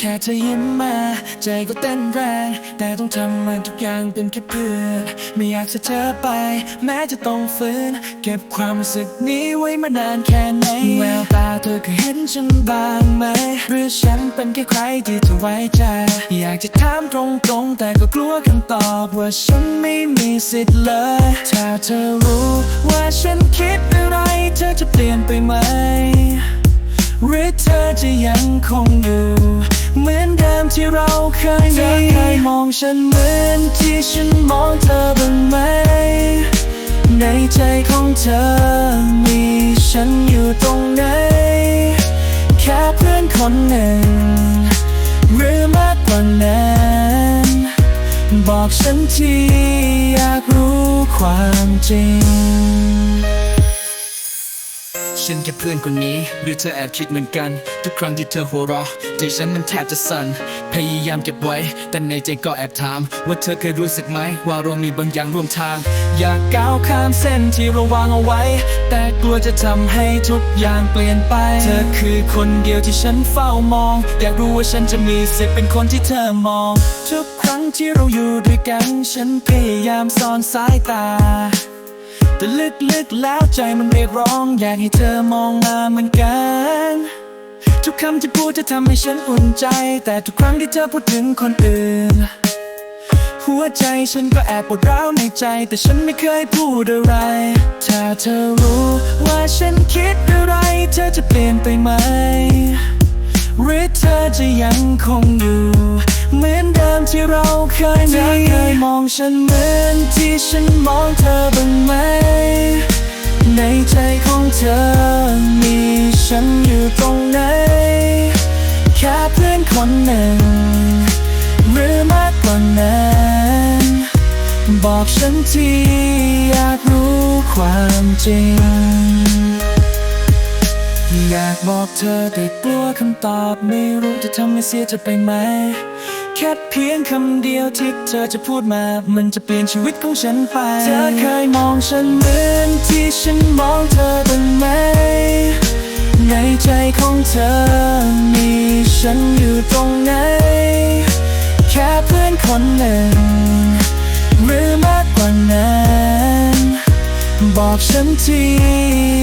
แค่เธอยิ้มมา ใจก็เต้นแรง แต่ต้องทำมันทุกอย่างเป็นแค่เพื่อนไม่อยากจะเธอไป แม้จะต้องฝืน เก็บความรู้สึกนี้ไว้มานานแค่ไหนแววตาเธอเคยเห็นฉันบ้างไหม หรือฉันเป็นแค่ใครที่เธอไว้ใจ อยากจะถามตรงๆ แต่ก็กลัวคำตอบว่าฉันไม่มีสิทธิ์เลย ถ้าเธอรู้ว่าฉันคิดอะไร เธอจะเปลี่ยนไปไหม หรือเธอจะยังคงอยู่ เหมือนเดิมที่เราเคยมีเธอเคยมองฉันเหมือนที่ฉันมองเธอบ้างไหม ในใจของเธอมีฉันอยู่ตรงไหน แค่เพื่อนคนหนึ่ง หรือมากกว่านั้น บอกฉันทีอยากรู้ความจริง ฉันแค่เพื่อนคนนี้ หรือเธอแอบคิดเหมือนกัน ทุกครั้งที่เธอหัวเราะใจฉันมันแทบจะสั่นพยายามเก็บไว้ แต่ในใจก็แอบถาม ว่าเธอเคยรู้สึกไหมว่าเรามีบางอย่างร่วมทาง อยากก้าวข้ามเส้นที่เราวางเอาไว้ แต่กลัวจะทำให้ทุกอย่างเปลี่ยนไป เธอคือคนเดียวที่ฉันเฝ้ามอง อยากรู้ว่าฉันจะมีสิทธิ์เป็นคนที่เธอมอง ทุกครั้งที่เราอยู่ด้วยกัน ฉันพยายามซ่อนสายตา แต่ลึกๆแล้วใจมันเรียกร้องอยากให้เธอมองมาเหมือนกัน ทุกคำที่พูดจะทำให้ฉันอุ่นใจ แต่ทุกครั้งที่เธอพูดถึงคนอื่น หัวใจฉันก็แอบปวดร้าวในใจ แต่ฉันไม่เคยพูดอะไร ถ้าเธอรู้ว่าฉันคิดอะไร เธอจะเปลี่ยนไปไหม หรือเธอจะยังคงอยู่ เหมือนเดิมที่เราเคยมีเธอเคยมองฉันเหมือนที่ฉันมองเธอบ้างไหม ในใจของเธอมีฉันอยู่ตรงไหน แค่เพื่อนคนหนึ่ง หรือมากกว่านั้น บอกฉันทีอยากรู้ความจริงอยากบอกเธอแต่กลัวคำตอบไม่รู้จะทำให้เสียเธอไปไหม แค่เพียงคำเดียวที่เธอจะพูดมา มันจะเปลี่ยนชีวิตของฉันไป เธอเคยมองฉันเหมือนที่ฉันมองเธอบ้างไหม ในใจของเธอมีฉันอยู่ตรงไหน แค่เพื่อนคนหนึ่ง หรือมากกว่านั้น บอกฉันที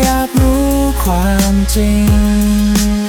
อยากรู้ความจริง